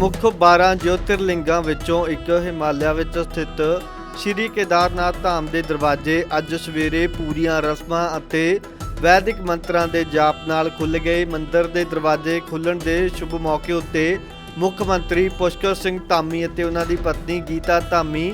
ਮੁੱਖ 12 ਜੋਤਿਰਲਿੰਗਾਂ ਵਿੱਚੋਂ ਇੱਕ ਹਿਮਾਲਿਆ ਵਿੱਚ ਸਥਿਤ ਸ਼੍ਰੀ ਕੇਦਾਰਨਾਥ ਧਾਮ ਦੇ ਦਰਵਾਜ਼ੇ ਅੱਜ ਸਵੇਰੇ ਪੂਰੀਆਂ ਰਸਮਾਂ ਅਤੇ ਵੈਦਿਕ ਮੰਤਰਾਂ ਦੇ ਜਾਪ ਨਾਲ ਖੁੱਲ੍ਹ ਗਏ। ਮੰਦਰ ਦੇ ਦਰਵਾਜ਼ੇ ਖੁੱਲਣ ਦੇ ਸ਼ੁਭ ਮੌਕੇ ਉੱਤੇ ਮੁੱਖ ਮੰਤਰੀ ਪੁਸ਼ਕਰ ਸਿੰਘ ਧਾਮੀ ਅਤੇ ਉਹਨਾਂ ਦੀ ਪਤਨੀ ਗੀਤਾ ਧਾਮੀ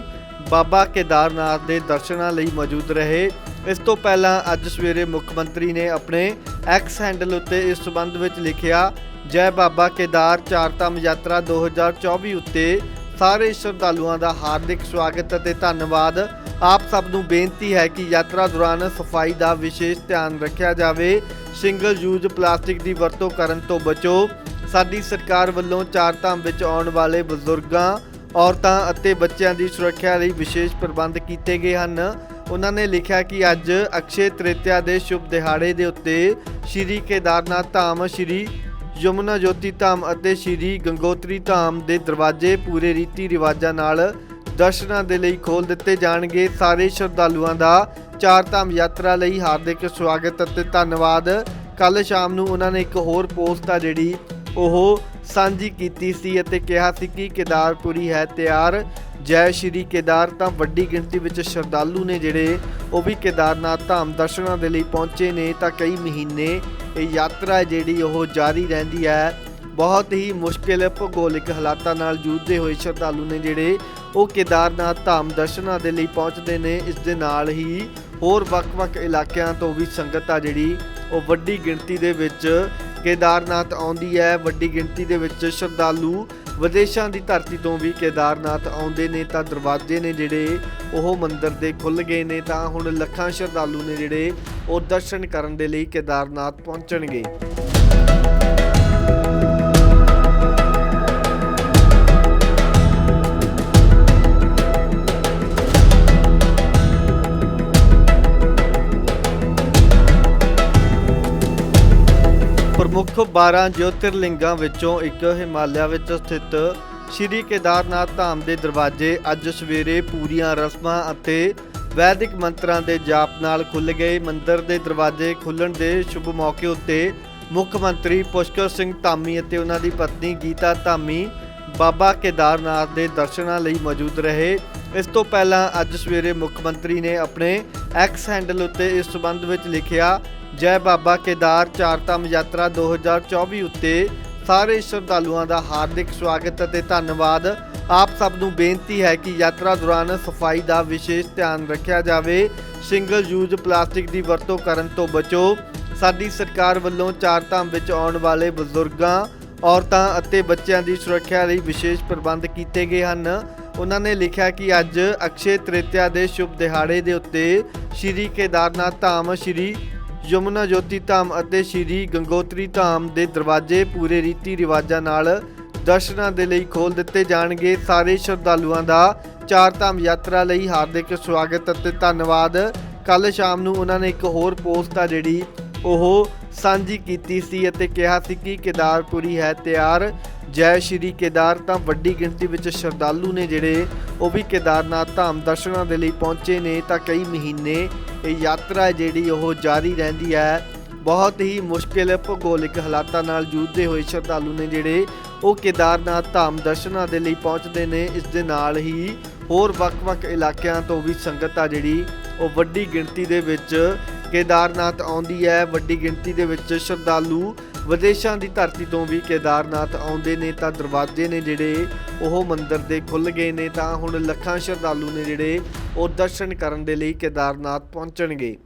ਬਾਬਾ ਕੇਦਾਰਨਾਥ ਦੇ ਦਰਸ਼ਨਾਂ ਲਈ ਮੌਜੂਦ ਰਹੇ। ਇਸ ਤੋਂ ਪਹਿਲਾਂ ਅੱਜ ਸਵੇਰੇ ਮੁੱਖ ਮੰਤਰੀ ਨੇ ਆਪਣੇ ਐਕਸ ਹੈਂਡਲ ਉੱਤੇ ਇਸ ਸਬੰਧ ਵਿੱਚ ਲਿਖਿਆ, ਜੈ ਬਾਬਾ ਕੇਦਾਰ ਚਾਰਧਾਮ ਯਾਤਰਾ 2024 ਉੱਤੇ ਸਾਰੇ ਸ਼ਰਧਾਲੂਆਂ ਦਾ ਹਾਰਦਿਕ ਸਵਾਗਤ ਅਤੇ ਧੰਨਵਾਦ। ਆਪ ਸਭ ਨੂੰ ਬੇਨਤੀ ਹੈ ਕਿ ਯਾਤਰਾ ਦੌਰਾਨ ਸਫ਼ਾਈ ਦਾ ਵਿਸ਼ੇਸ਼ ਧਿਆਨ ਰੱਖਿਆ ਜਾਵੇ। ਸਿੰਗਲ ਯੂਜ਼ ਪਲਾਸਟਿਕ ਦੀ ਵਰਤੋਂ ਕਰਨ ਤੋਂ ਬਚੋ। ਸਾਡੀ ਸਰਕਾਰ ਵੱਲੋਂ ਚਾਰਧਾਮ ਵਿੱਚ ਆਉਣ ਵਾਲੇ ਬਜ਼ੁਰਗਾਂ, ਔਰਤਾਂ ਅਤੇ ਬੱਚਿਆਂ ਦੀ ਸੁਰੱਖਿਆ ਲਈ ਵਿਸ਼ੇਸ਼ ਪ੍ਰਬੰਧ ਕੀਤੇ ਗਏ ਹਨ। ਉਹਨਾਂ ਨੇ ਲਿਖਿਆ ਕਿ ਅੱਜ ਅਕਸ਼ੇ ਤ੍ਰਿਤਿਆ ਦੇ ਸ਼ੁਭ ਦਿਹਾੜੇ ਦੇ ਉੱਤੇ ਸ਼੍ਰੀ ਕੇਦਾਰਨਾਥ ਧਾਮ, ਸ਼੍ਰੀ ਯਮੁਨਾ ਜੋਤੀ ਧਾਮ ਅਤੇ ਸ਼੍ਰੀ ਗੰਗੋਤਰੀ ਧਾਮ ਦੇ ਦਰਵਾਜ਼ੇ ਪੂਰੇ ਰੀਤੀ ਰਿਵਾਜਾਂ ਨਾਲ ਦਰਸ਼ਨਾਂ ਦੇ ਲਈ ਖੋਲ ਦਿੱਤੇ ਜਾਣਗੇ। ਸਾਰੇ ਸ਼ਰਧਾਲੂਆਂ ਦਾ ਚਾਰ ਧਾਮ ਯਾਤਰਾ ਲਈ ਹਾਰਦਿਕ ਸਵਾਗਤ ਅਤੇ ਧੰਨਵਾਦ। ਕੱਲ ਸ਼ਾਮ ਨੂੰ ਉਹਨਾਂ ਨੇ ਇੱਕ ਹੋਰ ਪੋਸਟ ਆ ਜਿਹੜੀ ਉਹ ਸਾਂਝੀ ਕੀਤੀ ਸੀ ਅਤੇ ਕਿਹਾ ਸੀ ਕਿ ਕੇਦਾਰਪੁਰੀ ਹੈ ਤਿਆਰ। ਜੈ ਸ਼੍ਰੀ ਕੇਦਾਰ, ਤਾਂ ਵੱਡੀ ਗਿਣਤੀ ਵਿੱਚ ਸ਼ਰਧਾਲੂ ਨੇ ਜਿਹੜੇ ਉਹ ਵੀ ਕੇਦਾਰਨਾਥ ਧਾਮ ਦਰਸ਼ਨਾਂ ਦੇ ਲਈ ਪਹੁੰਚੇ ਨੇ, ਤਾਂ ਕਈ ਮਹੀਨੇ ਇਹ ਯਾਤਰਾ ਜਿਹੜੀ ਉਹ ਜਾਰੀ ਰਹਿੰਦੀ ਹੈ। ਬਹੁਤ ਹੀ ਮੁਸ਼ਕਿਲ ਭੂਗੋਲਿਕ ਹਾਲਾਤਾਂ ਨਾਲ ਜੂਝਦੇ ਹੋਏ ਸ਼ਰਧਾਲੂ ਨੇ ਜਿਹੜੇ ਉਹ ਕੇਦਾਰਨਾਥ ਧਾਮ ਦਰਸ਼ਨਾਂ ਦੇ ਲਈ ਪਹੁੰਚਦੇ ਨੇ, ਇਸ ਦੇ ਨਾਲ ਹੀ ਹੋਰ ਵੱਖ-ਵੱਖ ਇਲਾਕਿਆਂ ਤੋਂ ਵੀ ਸੰਗਤ ਆ ਜਿਹੜੀ ਉਹ ਵੱਡੀ ਗਿਣਤੀ ਦੇ ਵਿੱਚ ਕੇਦਾਰਨਾਥ ਆਉਂਦੀ ਹੈ। ਵੱਡੀ ਗਿਣਤੀ ਦੇ ਵਿੱਚ ਸ਼ਰਧਾਲੂ ਵਿਦੇਸ਼ਾਂ ਦੀ ਧਰਤੀ ਤੋਂ ਵੀ ਕੇਦਾਰਨਾਥ ਆਉਂਦੇ ਨੇ ਤਾਂ ਦਰਵਾਜ਼ੇ ਨੇ ਜਿਹੜੇ ਉਹ ਮੰਦਿਰ ਦੇ ਖੁੱਲ ਗਏ ਨੇ ਤਾਂ ਹੁਣ ਲੱਖਾਂ ਸ਼ਰਧਾਲੂ ਨੇ ਜਿਹੜੇ ਉਹ ਦਰਸ਼ਨ ਕਰਨ ਦੇ ਲਈ ਕੇਦਾਰਨਾਥ ਪਹੁੰਚਣਗੇ। ਪ੍ਰਮੁੱਖ 12 ਜੋਤਿਰਲਿੰਗਾਂ ਵਿੱਚੋਂ ਇੱਕ ਹਿਮਾਲਿਆ ਵਿੱਚ ਸਥਿਤ ਸ਼੍ਰੀ ਕੇਦਾਰਨਾਥ ਧਾਮ ਦੇ ਦਰਵਾਜ਼ੇ ਅੱਜ ਸਵੇਰੇ ਪੂਰੀਆਂ ਰਸਮਾਂ ਅਤੇ ਵੈਦਿਕ ਮੰਤਰਾਂ ਦੇ ਜਾਪ ਨਾਲ ਖੁੱਲ੍ਹ ਗਏ। ਮੰਦਿਰ ਦੇ ਦਰਵਾਜ਼ੇ ਖੁੱਲਣ ਦੇ ਸ਼ੁਭ ਮੌਕੇ ਉੱਤੇ ਮੁੱਖ ਮੰਤਰੀ ਪੁਸ਼ਕਰ ਸਿੰਘ ਧਾਮੀ ਅਤੇ ਉਹਨਾਂ ਦੀ ਪਤਨੀ ਗੀਤਾ ਧਾਮੀ ਬਾਬਾ ਕੇਦਾਰਨਾਥ ਦੇ ਦਰਸ਼ਨਾਂ ਲਈ ਮੌਜੂਦ ਰਹੇ। ਇਸ ਤੋਂ ਪਹਿਲਾਂ ਅੱਜ ਸਵੇਰੇ ਮੁੱਖ ਮੰਤਰੀ ਨੇ ਆਪਣੇ ਐਕਸ ਹੈਂਡਲ ਉੱਤੇ ਇਸ ਸਬੰਧ ਵਿੱਚ ਲਿਖਿਆ ਜੈ ਬਾਬਾ ਕੇਦਾਰ ਚਾਰਧਾਮ ਯਾਤਰਾ 2024 ਉੱਤੇ ਸਾਰੇ ਸ਼ਰਧਾਲੂਆਂ ਦਾ ਹਾਰਦਿਕ ਸਵਾਗਤ ਅਤੇ ਧੰਨਵਾਦ। ਆਪ ਸਭ ਨੂੰ ਬੇਨਤੀ ਹੈ ਕਿ ਯਾਤਰਾ ਦੌਰਾਨ ਸਫ਼ਾਈ ਦਾ ਵਿਸ਼ੇਸ਼ ਧਿਆਨ ਰੱਖਿਆ ਜਾਵੇ। ਸਿੰਗਲ ਯੂਜ਼ ਪਲਾਸਟਿਕ ਦੀ ਵਰਤੋਂ ਕਰਨ ਤੋਂ ਬਚੋ। ਸਾਡੀ ਸਰਕਾਰ ਵੱਲੋਂ ਚਾਰਧਾਮ ਵਿੱਚ ਆਉਣ ਵਾਲੇ ਬਜ਼ੁਰਗਾਂ, ਔਰਤਾਂ ਅਤੇ ਬੱਚਿਆਂ ਦੀ ਸੁਰੱਖਿਆ ਲਈ ਵਿਸ਼ੇਸ਼ ਪ੍ਰਬੰਧ ਕੀਤੇ ਗਏ ਹਨ। ਉਹਨਾਂ ਨੇ ਲਿਖਿਆ ਕਿ ਅੱਜ ਅਕਸ਼ੇ ਤ੍ਰਿਤਿਆ ਦੇ ਸ਼ੁਭ ਦਿਹਾੜੇ ਦੇ ਉੱਤੇ ਸ਼੍ਰੀ ਕੇਦਾਰਨਾਥ ਧਾਮ, ਸ਼੍ਰੀ ਯਮੁਨਾ ਜੋਤੀ ਧਾਮ ਅਤੇ ਸ਼੍ਰੀ ਗੰਗੋਤਰੀ ਧਾਮ ਦੇ ਦਰਵਾਜ਼ੇ ਪੂਰੇ ਰੀਤੀ ਰਿਵਾਜਾਂ ਨਾਲ ਦਰਸ਼ਨਾਂ ਦੇ ਲਈ ਖੋਲ ਦਿੱਤੇ ਜਾਣਗੇ। ਸਾਰੇ ਸ਼ਰਧਾਲੂਆਂ ਦਾ ਚਾਰ ਧਾਮ ਯਾਤਰਾ ਲਈ ਹਾਰਦਿਕ ਸਵਾਗਤ ਅਤੇ ਧੰਨਵਾਦ। ਕੱਲ ਸ਼ਾਮ ਨੂੰ ਉਹਨਾਂ ਨੇ ਇੱਕ ਹੋਰ ਪੋਸਟ ਆ ਜਿਹੜੀ ਉਹ ਸਾਂਝੀ ਕੀਤੀ ਸੀ ਅਤੇ ਕਿਹਾ ਸੀ ਕਿ ਕੇਦਾਰਪੁਰੀ ਹੈ ਤਿਆਰ। ਜੈ ਸ਼੍ਰੀ ਕੇਦਾਰ ਤਾਂ ਵੱਡੀ ਗਿਣਤੀ ਵਿੱਚ ਸ਼ਰਧਾਲੂ ਨੇ ਜਿਹੜੇ ਉਹ ਵੀ ਕੇਦਾਰਨਾਥ ਧਾਮ ਦਰਸ਼ਨਾਂ ਦੇ ਲਈ ਪਹੁੰਚੇ ਨੇ ਤਾਂ ਕਈ ਮਹੀਨੇ ਇਹ ਯਾਤਰਾ ਜਿਹੜੀ ਉਹ ਜਾਰੀ ਰਹਿੰਦੀ ਹੈ। ਬਹੁਤ ਹੀ ਮੁਸ਼ਕਿਲ ਭੂਗੋਲਿਕ ਹਾਲਾਤਾਂ ਨਾਲ ਜੂਝਦੇ ਹੋਏ ਸ਼ਰਧਾਲੂ ਨੇ ਜਿਹੜੇ ਉਹ ਕੇਦਾਰਨਾਥ ਧਾਮ ਦਰਸ਼ਨਾਂ ਦੇ ਲਈ ਪਹੁੰਚਦੇ ਨੇ, ਇਸ ਦੇ ਨਾਲ ਹੀ ਹੋਰ ਵੱਖ-ਵੱਖ ਇਲਾਕਿਆਂ ਤੋਂ ਵੀ ਸੰਗਤ ਆ ਜਿਹੜੀ ਉਹ ਵੱਡੀ ਗਿਣਤੀ ਦੇ ਵਿੱਚ ਕੇਦਾਰਨਾਥ ਆਉਂਦੀ ਹੈ। ਵੱਡੀ ਗਿਣਤੀ ਦੇ ਵਿੱਚ ਸ਼ਰਧਾਲੂ ਵਿਦੇਸ਼ਾਂ ਦੀ ਧਰਤੀ ਤੋਂ ਵੀ ਕੇਦਾਰਨਾਥ ਆਉਂਦੇ ਨੇ ਤਾਂ ਦਰਵਾਜ਼ੇ ਨੇ ਜਿਹੜੇ ਉਹ ਮੰਦਿਰ ਦੇ ਖੁੱਲ ਗਏ ਨੇ ਤਾਂ ਹੁਣ ਲੱਖਾਂ ਸ਼ਰਧਾਲੂ ਨੇ ਜਿਹੜੇ ਉਹ ਦਰਸ਼ਨ ਕਰਨ ਦੇ ਲਈ ਕੇਦਾਰਨਾਥ ਪਹੁੰਚਣਗੇ।